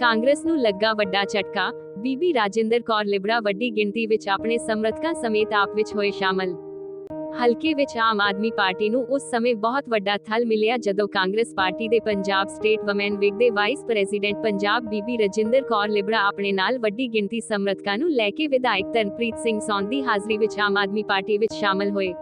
ਕਾਂਗਰਸ ਨੂੰ ਲੱਗਾ ਵੱਡਾ ਝਟਕਾ। ਬੀਬੀ ਰਾਜਿੰਦਰ ਕੌਰ ਲਿਬੜਾ ਵੱਡੀ ਗਿਣਤੀ ਵਿੱਚ ਆਪਣੇ ਸਮਰਥਕਾਂ ਸਮੇਤ ਆਪ ਵਿੱਚ ਹੋਏ ਸ਼ਾਮਲ। ਹਲਕੇ ਵਿੱਚ ਆਮ ਆਦਮੀ ਪਾਰਟੀ ਨੂੰ ਉਸ ਸਮੇਂ ਬਹੁਤ ਵੱਡਾ ਥਲ ਮਿਲਿਆ ਜਦੋਂ ਕਾਂਗਰਸ ਪਾਰਟੀ ਦੇ ਪੰਜਾਬ ਸਟੇਟ ਵਮੈਨ ਵਿੰਗ ਦੇ ਵਾਈਸ ਪ੍ਰੈਜ਼ੀਡੈਂਟ ਪੰਜਾਬ ਬੀਬੀ ਰਜਿੰਦਰ ਕੌਰ ਲਿਬੜਾ ਆਪਣੇ ਨਾਲ ਵੱਡੀ ਗਿਣਤੀ ਸਮਰਥਕਾਂ ਨੂੰ ਲੈ ਕੇ ਵਿਧਾਇਕ ਤਰਨਪ੍ਰੀਤ ਸਿੰਘ ਸੌਂਦ ਦੀ ਹਾਜ਼ਰੀ ਵਿੱਚ ਆਮ ਆਦਮੀ ਪਾਰਟੀ ਵਿੱਚ ਸ਼ਾਮਲ ਹੋਏ।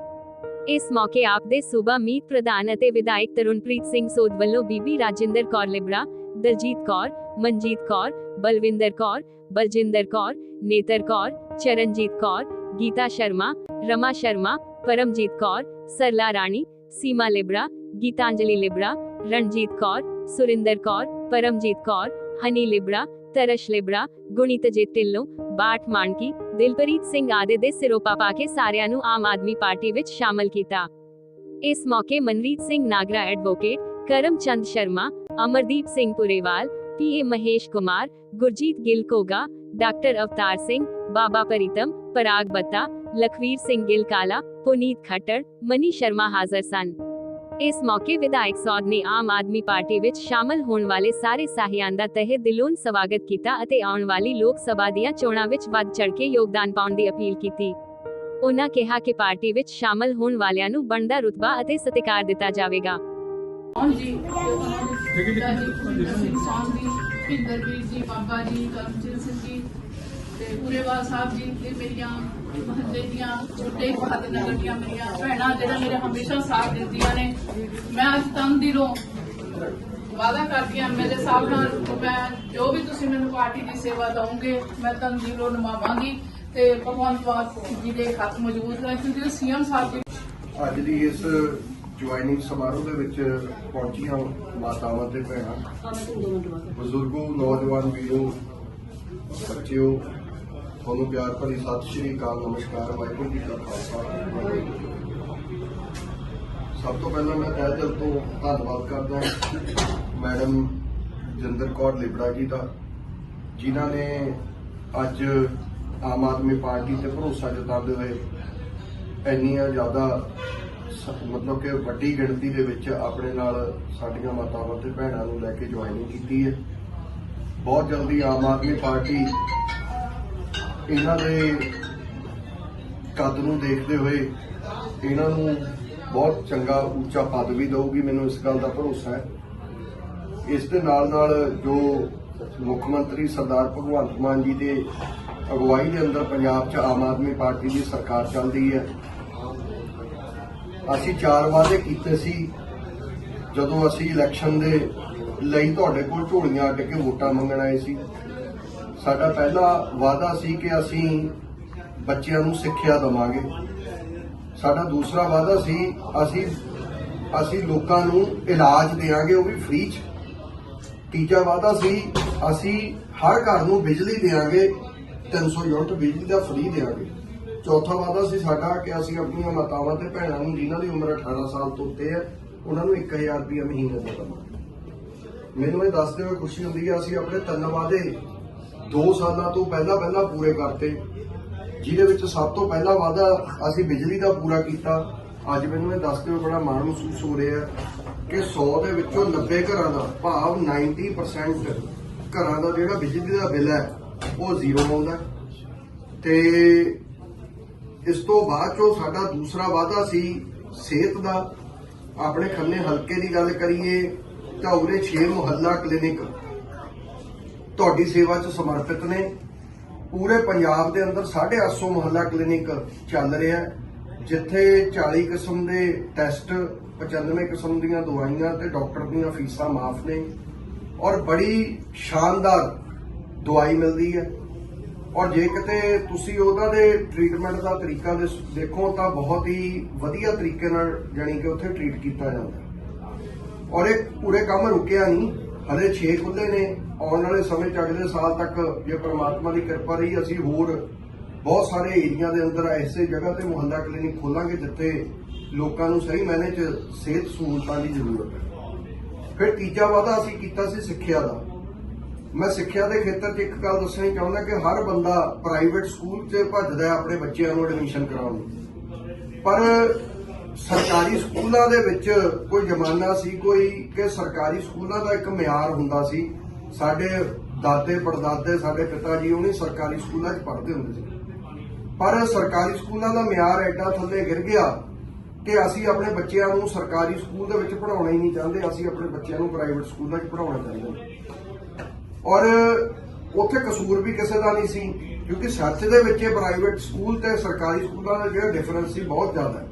ਇਸ ਮੌਕੇ ਆਪ ਦੇ ਸੂਬਾ ਮੀਤ ਪ੍ਰਧਾਨ ਅਤੇ ਵਿਧਾਇਕ ਤਰੁਣਪ੍ਰੀਤ ਸਿੰਘ ਸੋਧ ਵੱਲੋਂ ਬੀਬੀ ਰਾਜਿੰਦਰ ਕੌਰ ਲਿਬੜਾ ਦਲਜੀਤ ਕੌਰ, ਮਨਜੀਤ ਕੌਰ, ਬਲਵਿੰਦਰ ਕੌਰ, ਬਲਜਿੰਦਰ ਕੌਰ, ਨੇਤਰ ਕੌਰ, ਚਰਨਜੀਤ ਕੌਰ, ਗੀਤਾ ਸ਼ਰਮਾ, ਰਮਾ ਸ਼ਰਮਾ, ਪਰਮਜੀਤ ਕੌਰ, ਸਰਲਾ ਰਾਣੀ, ਸੀਮਾ ਲਿਬੜਾ, ਗੀਤਾਂਜਲੀ ਲਿਬੜਾ, ਰਣਜੀਤ ਕੌਰ, ਸੁਰਿੰਦਰ ਕੌਰ, ਪਰਮਜੀਤ ਕੌਰ, ਹਨੀ ਲਿਬੜਾ, ਤਰਸ਼ ਲਿਬੜਾ ਗੁਣੀਤਜੀਤ ਢਿੱਲੋਂ ਬਾਟ ਮਾਨਕੀ ਦਿਲਪ੍ਰੀਤ ਸਿੰਘ ਆਦਿ ਦੇ ਸਿਰੋਪਾ ਪਾ ਕੇ ਸਾਰਿਆਂ ਨੂੰ ਆਮ ਆਦਮੀ ਪਾਰਟੀ ਵਿੱਚ ਸ਼ਾਮਲ ਕੀਤਾ। ਇਸ ਮੌਕੇ Manreet Singh Nagra advocate, Karamchand Sharma Amardeep Singh Purewal PA Mahesh Kumar, Gurjeet Gill Koga doctor Avtar Singh, Baba Pritam, Parag Batta, Lakhvir Singh Gill Kala, Puneet Khattar, money Sharma ਹਾਜ਼ਰ ਸਨ। ਇਸ ਮੌਕੇ ਵਿਧਾਇਕ ਸੌਦ ਨੇ ਆਮ ਆਦਮੀ ਪਾਰਟੀ ਵਿੱਚ ਸ਼ਾਮਲ ਹੋਣ ਵਾਲੇ ਸਾਰੇ ਸਾਹੀਆਂ ਦਾ ਤਹਿ ਦਿਲੋਂ ਸਵਾਗਤ ਕੀਤਾ ਅਤੇ ਆਉਣ ਵਾਲੀ ਲੋਕ ਸਭਾ ਦੀਆਂ ਚੋਣਾਂ ਵਿੱਚ ਵੱਧ ਚੜ ਕੇ ਯੋਗਦਾਨ ਪਾਉਣ ਦੀ ਅਪੀਲ ਕੀਤੀ। ਉਹਨਾਂ ਕਿਹਾ ਕਿ ਪਾਰਟੀ ਵਿੱਚ ਸ਼ਾਮਲ ਹੋਣ ਵਾਲਿਆਂ ਨੂੰ ਬਣਦਾ ਰੁਤਬਾ ਅਤੇ ਸਤਿਕਾਰ ਦਿੱਤਾ ਜਾਵੇਗਾ। ਕੌਣ ਜੀ ਪਿਤਾ ਜੀ ਸਿੰਘ ਸੌਂਗ ਜੀ ਭਿੰਦਰਵੀਰ ਜੀ ਬਾਬਾ ਜੀ ਕਰਮਚੰਦ ਸਿੰਘ ਜੀ ਤੇ ਪੂਰੇਵਾਲ ਸਾਹਿਬ ਜੀ ਤੇ ਮੇਰੀਆਂ ਮਹੱਲੇ ਦੀਆਂ ਛੋਟੇ ਬਹਾਦਰ ਨਗਰ ਦੀਆਂ ਮੇਰੀਆਂ ਭੈਣਾਂ ਜਿਹੜੇ ਮੇਰੇ ਹਮੇਸ਼ਾ ਸਾਥ ਦਿੰਦੀਆਂ ਨੇ। ਮੈਂ ਅੱਜ ਤਨ ਦਿਲੋਂ ਵਾਅਦਾ ਕਰਦੀ ਹਾਂ ਮੇਰੇ ਸਾਹਿਬ ਨਾਲ ਮੈਂ ਜੋ ਵੀ ਤੁਸੀਂ ਮੈਨੂੰ ਪਾਰਟੀ ਦੀ ਸੇਵਾ ਦਵੋਗੇ ਮੈਂ ਤਨ ਦਿਲੋਂ ਨਿਭਾਵਾਂਗੀ ਤੇ ਭਗਵੰਤ ਮਾਨ ਜੀ ਦੇ ਖਤ ਮੌਜੂਦ ਹੈ ਕਿਉਂਕਿ ਸੀਐਮ ਸਾਹਿਬ ਜੀ ਅੱਜ ਦੀ ਇਸ ਜੁਆਇਨਿੰਗ ਸਮਾਰੋਹ ਦੇ ਵਿੱਚ ਪਹੁੰਚੀਆਂ ਮਾਤਾਵਾਂ ਤੇ ਭੈਣਾਂ, ਬਜ਼ੁਰਗੋ, ਨੌਜਵਾਨ ਵੀਰੋ, ਬੱਚਿਓ, ਤੁਹਾਨੂੰ ਪਿਆਰ ਭਰੀ ਸਤਿ ਸ਼੍ਰੀ ਅਕਾਲ, ਨਮਸਕਾਰ, ਵਾਹਿਗੁਰੂ ਜੀ ਕਾ ਖਾਲਸਾ। ਸਭ ਤੋਂ ਪਹਿਲਾਂ ਮੈਂ ਤਹਿ ਦਿਲ ਤੋਂ ਧੰਨਵਾਦ ਕਰਦਾ ਮੈਡਮ ਜਿੰਦਰ ਕੌਰ ਲਿਬੜਾ ਜੀ ਦਾ, ਜਿਨ੍ਹਾਂ ਨੇ ਅੱਜ ਆਮ ਆਦਮੀ ਪਾਰਟੀ ਤੇ ਭਰੋਸਾ ਜਤਾਉਂਦੇ ਹੋਏ ਇੰਨੀਆਂ ਜ਼ਿਆਦਾ ਮਤਲਬ ਕਿ ਵੱਡੀ ਗਿਣਤੀ ਦੇ ਵਿੱਚ ਆਪਣੇ ਨਾਲ ਸਾਡੀਆਂ ਮਾਤਾਵਾਂ ਤੇ ਭੈਣਾਂ ਨੂੰ ਲੈ ਕੇ ਜੁਆਇਨਿੰਗ ਕੀਤੀ ਹੈ। ਬਹੁਤ ਜਲਦੀ ਆਮ ਆਦਮੀ ਪਾਰਟੀ ਇਹਨਾਂ ਦੇ ਕੱਦ ਨੂੰ ਦੇਖਦੇ ਹੋਏ ਇਹਨਾਂ ਨੂੰ ਬਹੁਤ ਚੰਗਾ ਉੱਚਾ ਪਦ ਵੀ ਦਊਗੀ, ਮੈਨੂੰ ਇਸ ਗੱਲ ਦਾ ਭਰੋਸਾ ਹੈ। ਇਸ ਦੇ ਨਾਲ ਨਾਲ ਜੋ ਮੁੱਖ ਮੰਤਰੀ ਸਰਦਾਰ ਭਗਵੰਤ ਮਾਨ ਜੀ ਦੇ ਅਗਵਾਈ ਦੇ ਅੰਦਰ ਪੰਜਾਬ 'ਚ ਆਮ ਆਦਮੀ ਪਾਰਟੀ ਦੀ ਸਰਕਾਰ ਚੱਲਦੀ ਹੈ ਅਸੀਂ ਚਾਰ ਵਾਅਦੇ ਕੀਤੇ ਸੀ। ਜਦੋਂ ਅਸੀਂ ਇਲੈਕਸ਼ਨ ਦੇ ਲਈ ਤੁਹਾਡੇ ਕੋਲ ਝੋਲੀਆਂ ਅੱਡ ਕੇ ਵੋਟਾਂ ਮੰਗਣ ਆਏ ਸੀ। ਸਾਡਾ ਪਹਿਲਾ ਵਾਅਦਾ ਸੀ ਕਿ ਅਸੀਂ ਬੱਚਿਆਂ ਨੂੰ ਸਿੱਖਿਆ ਦੇਵਾਂਗੇ। ਸਾਡਾ ਦੂਸਰਾ ਵਾਅਦਾ ਸੀ, ਅਸੀਂ ਅਸੀਂ ਲੋਕਾਂ ਨੂੰ ਇਲਾਜ ਦੇਵਾਂਗੇ ਉਹ ਵੀ ਫ੍ਰੀ ਚ। ਤੀਜਾ ਵਾਅਦਾ ਸੀ, ਅਸੀਂ ਹਰ ਘਰ ਨੂੰ ਬਿਜਲੀ ਦੇਵਾਂਗੇ 300 ਯੂਨਿਟ ਬਿਜਲੀ ਦਾ ਫ੍ਰੀ ਦੇਵਾਂਗੇ ਚੌਥਾ ਵਾਅਦਾ ਸੀ ਸਾਡਾ ਕਿ ਅਸੀਂ ਆਪਣੀਆਂ ਮਾਤਾਵਾਂ ਤੇ ਭੈਣਾਂ ਨੂੰ ਜਿਨ੍ਹਾਂ ਦੀ ਉਮਰ 18 ਸਾਲ ਤੋਂ ਉੱਤੇ ਹੈ, ਉਹਨਾਂ ਨੂੰ 1000 ਰੁਪਏ ਮਹੀਨੇ ਦਾ ਦੇਵਾਂਗੇ। ਮੈਨੂੰ ਇਹ ਦੱਸਦੇ ਹੋਏ ਖੁਸ਼ੀ ਹੁੰਦੀ ਹੈ ਅਸੀਂ ਆਪਣੇ ਤਿੰਨ ਵਾਅਦੇ 2 ਸਾਲਾਂ ਤੋਂ ਪਹਿਲਾਂ ਪਹਿਲਾਂ ਪੂਰੇ ਕਰਤੇ, ਜਿਹਦੇ ਵਿੱਚ ਸਭ ਤੋਂ ਪਹਿਲਾ ਵਾਅਦਾ ਅਸੀਂ ਬਿਜਲੀ ਦਾ ਪੂਰਾ ਕੀਤਾ। ਅੱਜ ਮੈਨੂੰ ਇਹ ਦੱਸਦੇ ਹੋਏ ਬੜਾ ਮਾਣ ਮਹਿਸੂਸ ਹੋ ਰਿਹਾ ਕਿ 100 ਦੇ ਵਿੱਚੋਂ 90 ਘਰਾਂ ਦਾ ਭਾਵ 90% ਘਰਾਂ ਦਾ ਜਿਹੜਾ ਬਿਜਲੀ ਦਾ ਬਿੱਲ ਹੈ, ਉਹ ਜ਼ੀਰੋ ਆਉਂਦਾ ਤੇ ਇਸ ਤੋਂ ਬਾਅਦ ਚੋਂ ਸਾਡਾ ਦੂਸਰਾ ਵਾਅਦਾ ਸੀ ਸਿਹਤ ਦਾ। ਆਪਣੇ ਖੰਨੇ ਹਲਕੇ ਦੀ ਗੱਲ ਕਰੀਏ ਤਾਂ ਉਰੇ 6 ਮੁਹੱਲਾ ਕਲੀਨਿਕ ਤੁਹਾਡੀ ਸੇਵਾ 'ਚ ਸਮਰਪਿਤ ਨੇ। ਪੂਰੇ ਪੰਜਾਬ ਦੇ ਅੰਦਰ 850 ਮੁਹੱਲਾ ਕਲੀਨਿਕ ਚੱਲ ਰਿਹਾ ਜਿੱਥੇ 40 ਕਿਸਮ ਦੇ ਟੈਸਟ 95 ਕਿਸਮ ਦੀਆਂ ਦਵਾਈਆਂ ਤੇ ਡਾਕਟਰ ਦੀਆਂ ਫੀਸਾਂ ਮਾਫ ਨੇ। ਔਰ ਬੜੀ ਸ਼ਾਨਦਾਰ ਦਵਾਈ ਮਿਲਦੀ ਹੈ। ਔਰ ਜੇ ਕਿਤੇ ਤੁਸੀਂ ਉਹਨਾਂ ਦੇ ਟ੍ਰੀਟਮੈਂਟ ਦਾ ਤਰੀਕਾ ਦੇਖੋ ਤਾਂ ਬਹੁਤ ਹੀ ਵਧੀਆ ਤਰੀਕੇ ਨਾਲ ਜਾਣੀ ਕਿ ਉੱਥੇ ਟ੍ਰੀਟ ਕੀਤਾ ਜਾਂਦਾ। ਔਰ ਇਹ ਪੂਰੇ ਕੰਮ ਰੁਕਿਆ ਨਹੀਂ, ਹਲੇ 6 ਖੁੱਲੇ ਨੇ, ਆਉਣ ਵਾਲੇ ਸਮੇਂ ਚ ਅਗਲੇ ਸਾਲ ਤੱਕ ਜੇ ਪ੍ਰਮਾਤਮਾ ਦੀ ਕਿਰਪਾ ਰਹੀ, ਅਸੀਂ ਹੋਰ ਬਹੁਤ ਸਾਰੇ ਏਰੀਆ ਦੇ ਅੰਦਰ ਐਸੇ ਜਗ੍ਹਾ ਤੇ ਮੁਹੱਲਾ ਕਲੀਨਿਕ ਖੋਲਾਂਗੇ ਜਿੱਥੇ ਲੋਕਾਂ ਨੂੰ ਸਹੀ ਮਾਇਨੇ ਚ ਸਿਹਤ ਸਹੂਲਤਾਂ ਦੀ ਜ਼ਰੂਰਤ ਹੈ। ਫਿਰ ਤੀਜਾ ਵਾਅਦਾ ਅਸੀਂ ਕੀਤਾ ਸੀ ਸਿੱਖਿਆ ਦਾ। ਮੈਂ ਸਿੱਖਿਆ ਦੇ ਖੇਤਰ 'ਚ ਇੱਕ ਗੱਲ ਦੱਸਣੀ ਚਾਹੁੰਦਾ ਕਿ ਹਰ ਬੰਦਾ ਪ੍ਰਾਈਵੇਟ ਸਕੂਲ 'ਚ ਭੱਜਦਾ ਆਪਣੇ ਬੱਚਿਆਂ ਨੂੰ ਐਡਮਿਸ਼ਨ ਕਰਾਉਣ ਨੂੰ। ਪਰ ਸਰਕਾਰੀ ਸਕੂਲਾਂ ਦੇ ਵਿੱਚ ਕੋਈ ਜ਼ਮਾਨਾ ਸੀ, ਕੋਈ ਕਿ ਸਰਕਾਰੀ ਸਕੂਲਾਂ ਦਾ ਇੱਕ ਮਿਆਰ ਹੁੰਦਾ ਸੀ। ਸਾਡੇ ਦਾਦੇ ਪੜਦਾਦੇ, ਸਾਡੇ ਪਿਤਾ ਜੀ ਉਹਨੇ ਸਰਕਾਰੀ ਸਕੂਲਾਂ 'ਚ ਪੜ੍ਹਦੇ ਹੁੰਦੇ ਸੀ। ਪਰ ਸਰਕਾਰੀ ਸਕੂਲਾਂ ਦਾ ਮਿਆਰ ਐਡਾ ਥੱਲੇ ਗਿਰ ਗਿਆ ਕਿ ਅਸੀਂ ਆਪਣੇ ਬੱਚਿਆਂ ਨੂੰ ਸਰਕਾਰੀ ਸਕੂਲ ਦੇ ਵਿੱਚ ਪੜਾਉਣਾ ਹੀ ਨਹੀਂ ਚਾਹੁੰਦੇ, ਅਸੀਂ ਆਪਣੇ ਬੱਚਿਆਂ ਨੂੰ ਪ੍ਰਾਈਵੇਟ ਸਕੂਲਾਂ 'ਚ ਪੜਾਉਣਾ ਚਾਹੁੰਦੇ ਹਾਂ। ਔਰ ਉੱਥੇ ਕਸੂਰ ਵੀ ਕਿਸੇ ਦਾ ਨਹੀਂ ਸੀ, ਕਿਉਂਕਿ ਸੱਚ ਦੇ ਵਿੱਚ ਇਹ ਪ੍ਰਾਈਵੇਟ ਸਕੂਲ ਤੇ ਸਰਕਾਰੀ ਸਕੂਲਾਂ ਦਾ ਜਿਹੜਾ ਡਿਫਰੈਂਸ ਸੀ ਬਹੁਤ ਜ਼ਿਆਦਾ। ਹੈ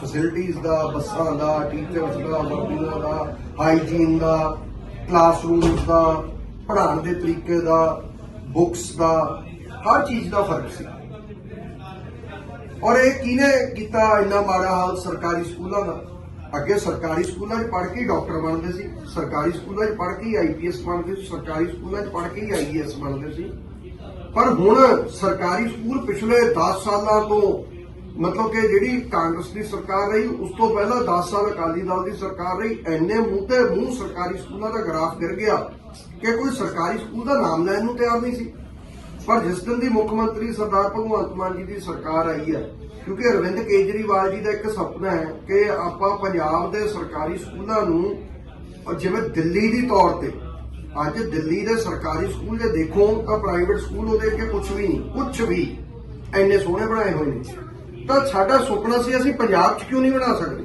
ਫੈਸਿਲਿਟੀਆਂ ਦਾ, ਬੱਸਾਂ ਦਾ ਟੀਚਰਸ ਦਾ ਵਰਦੀਆਂ ਦਾ ਹਾਈਜੀਨ ਦਾ ਕਲਾਸਰੂਮਸ ਦਾ, ਪੜ੍ਹਾਉਣ ਦੇ ਤਰੀਕੇ ਦਾ ਬੁੱਕਸ ਦਾ, ਹਰ ਚੀਜ਼ ਦਾ ਫ਼ਰਕ ਸੀ। ਔਰ ਇਹ ਕਿਹਨੇ ਕੀਤਾ ਇੰਨਾ ਮਾੜਾ ਹਾਲ ਸਰਕਾਰੀ ਸਕੂਲਾਂ ਦਾ? ਅੱਗੇ ਸਰਕਾਰੀ ਸਕੂਲਾਂ 'ਚ ਪੜ੍ਹ ਕੇ ਡਾਕਟਰ ਬਣਦੇ ਸੀ, ਸਰਕਾਰੀ ਸਕੂਲਾਂ 'ਚ ਪੜ੍ਹ ਕੇ ਆਈਪੀਐਸ ਬਣਦੇ ਸੀ, ਸਰਕਾਰੀ ਸਕੂਲਾਂ 'ਚ ਪੜ੍ਹ ਕੇ ਹੀ ਆਈਏਐਸ ਬਣਦੇ ਸੀ। ਪਰ ਹੁਣ ਸਰਕਾਰੀ ਸਕੂਲ ਪਿਛਲੇ 10 ਸਾਲਾਂ ਤੋਂ, ਮਤਲਬ ਕਿ ਜਿਹੜੀ ਕਾਂਗਰਸ ਦੀ ਸਰਕਾਰ ਰਹੀ, ਉਸ ਤੋਂ ਪਹਿਲਾਂ 10 ਸਾਲ ਅਕਾਲੀ ਦਲ ਦੀ ਸਰਕਾਰ ਰਹੀ ਐਨੇ ਮੂੰਹ ਤੇ ਮੂੰਹ ਸਰਕਾਰੀ ਸਕੂਲਾਂ ਦਾ ਗ੍ਰਾਫ ਗਿਰ ਗਿਆ ਕਿ ਕੋਈ ਸਰਕਾਰੀ ਸਕੂਲ ਦਾ ਨਾਮ ਲੈਣ ਨੂੰ ਤਿਆਰ ਨਹੀਂ ਸੀ। ਪਰ ਜਿਸ ਦਿਨ ਦੀ ਮੁੱਖ ਮੰਤਰੀ ਸਰਦਾਰ ਭਗਵੰਤ ਮਾਨ ਜੀ ਦੀ ਸਰਕਾਰ ਆਈ ਹੈ ਕਿਉਂਕਿ ਅਰਵਿੰਦ ਕੇਜਰੀਵਾਲ ਜੀ ਦਾ ਇੱਕ ਸੁਪਨਾ ਹੈ ਕਿ ਆਪਾਂ ਪੰਜਾਬ ਦੇ ਸਰਕਾਰੀ ਸਕੂਲਾਂ ਨੂੰ, ਔਰ ਜਿਵੇਂ ਦਿੱਲੀ ਦੀ ਤੌਰ ਤੇ, ਅੱਜ ਦਿੱਲੀ ਦੇ ਸਰਕਾਰੀ ਸਕੂਲ ਜੇ ਦੇਖੋ ਤਾਂ ਪ੍ਰਾਈਵੇਟ ਸਕੂਲ ਉਹਦੇ ਅੱਗੇ ਕੁਝ ਵੀ ਨਹੀਂ ਕੁਝ ਵੀ ਐਨੇ ਸੋਹਣੇ ਬਣਾਏ ਹੋਏ ਨੇ। ਤਾਂ ਸਾਡਾ ਸੁਪਨਾ ਸੀ ਅਸੀਂ ਪੰਜਾਬ 'ਚ ਕਿਉਂ ਨਹੀਂ ਬਣਾ ਸਕਦੇ?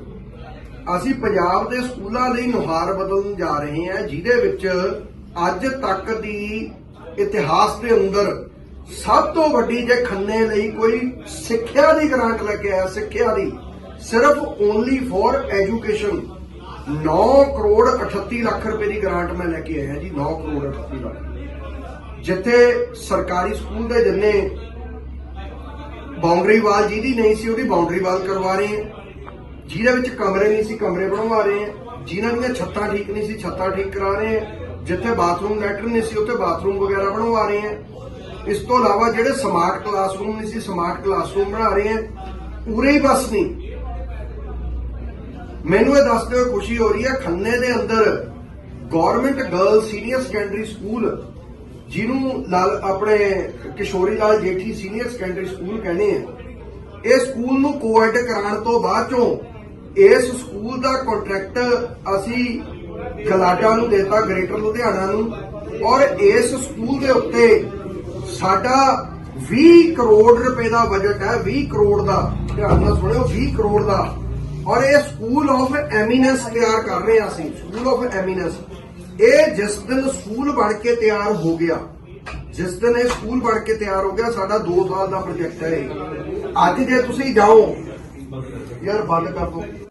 ਅਸੀਂ ਪੰਜਾਬ ਦੇ ਸਕੂਲਾਂ ਲਈ ਨੁਹਾਰ ਬਦਲਣ ਜਾ ਰਹੇ ਹਾਂ, ਜਿਹਦੇ ਵਿੱਚ ਅੱਜ ਤੱਕ ਦੀ ਇਤਿਹਾਸ ਦੇ ਅੰਦਰ ਸਭ ਤੋਂ ਵੱਡੀ ਜੇ ਖੰਨੇ ਲਈ ਕੋਈ ਸਿੱਖਿਆ ਦੀ ਗ੍ਰਾਂਟ ਲੈ ਕੇ ਆਇਆ, ਸਿੱਖਿਆ ਦੀ, ਸਿਰਫ only for education 9 crore 38 lakh ਰੁਪਏ ਦੀ ਗ੍ਰਾਂਟ ਮੈਂ ਲੈ ਕੇ ਆਇਆ ਜੀ 9 ਕਰੋੜ 38 ਲੱਖ। ਜਿੱਥੇ ਸਰਕਾਰੀ ਸਕੂਲ ਦੇ ਜਿੰਨੇ ਬਾਉਂਡਰੀ ਵਾਲ ਜਿਹਦੀ ਨਹੀਂ ਸੀ, ਉਹਦੀ ਬਾਉਂਡਰੀ ਵਾਲ ਕਰਵਾ ਰਹੇ ਹਾਂ। ਜਿਹਦੇ ਵਿੱਚ ਕਮਰੇ ਨਹੀਂ ਸੀ, ਕਮਰੇ ਬਣਵਾ ਰਹੇ ਹਾਂ। ਜਿਨ੍ਹਾਂ ਦੀਆਂ ਛੱਤਾਂ ਠੀਕ ਨਹੀਂ ਸੀ, ਛੱਤਾਂ ਠੀਕ ਕਰਾ ਰਹੇ ਹਾਂ। ਜਿੱਥੇ ਬਾਥਰੂਮ ਲੈਟਰ ਨਹੀਂ ਸੀ, ਉੱਥੇ ਬਾਥਰੂਮ ਵਗੈਰਾ ਬਣਵਾ ਰਹੇ ਹਾਂ। ਇਸ ਤੋਂ ਇਲਾਵਾ ਜਿਹੜੇ ਸਮਾਰਟ ਕਲਾਸਰੂਮ ਨੇ ਸੀ ਸਮਾਰਟ ਕਲਾਸਰੂਮ ਬਣਾ ਰਹੇ ਹਾਂ, ਪੂਰੇ ਹੀ ਬਸ ਨਹੀਂ। ਮੈਨੂੰ ਇਹ ਦੱਸਦੇ ਹੋਏ ਖੁਸ਼ੀ ਹੋ ਰਹੀ ਹੈ, ਖੰਨੇ ਦੇ ਅੰਦਰ government girl senior secondary school ਜਿਹਨੂੰ ਲਾਲ, ਆਪਣੇ Kishori Lal Jethi senior secondary school ਕਹਿੰਦੇ ਆ, ਇਹ ਸਕੂਲ ਨੂੰ ਕੋਐਡ ਕਰਾਉਣ ਤੋਂ ਬਾਅਦ ਚੋਂ ਇਸ ਸਕੂਲ ਦਾ ਕੰਟਰੈਕਟ ਅਸੀਂ ਗਲਾਡਾ ਨੂੰ ਦੇਤਾ ਗ੍ਰੇਟਰ ਲੁਧਿਆਣਾ ਨੂੰ, ਔਰ ਇਸ ਸਕੂਲ ਦੇ ਉੱਤੇ ਸਾਡਾ 20 ਕਰੋੜ ਰੁਪਏ ਦਾ ਬਜਟ ਹੈ 20 ਕਰੋੜ ਦਾ, ਧਿਆਨ ਨਾਲ ਸੁਣਿਓ 20 ਕਰੋੜ ਦਾ। ਔਰ ਇਹ ਸਕੂਲ ਆਫ ਐਮੀਨੈਂਸ ਤਿਆਰ ਕਰ ਰਹੇ ਹਾਂ ਅਸੀਂ ਸਕੂਲ ਆਫ ਐਮੀਨੈਂਸ ਇਹ ਜਿਸ ਦਿਨ ਸਕੂਲ ਬਣ ਕੇ ਤਿਆਰ ਹੋ ਗਿਆ, ਜਿਸ ਦਿਨ ਇਹ ਸਕੂਲ ਬਣ ਕੇ ਤਿਆਰ ਹੋ ਗਿਆ, ਸਾਡਾ 2 ਸਾਲ ਦਾ ਪ੍ਰੋਜੈਕਟ ਹੈ ਇਹ। ਅੱਜ ਜੇ ਤੁਸੀਂ ਜਾਓ, ਯਾਰ ਬੰਦ ਕਰ ਦੋ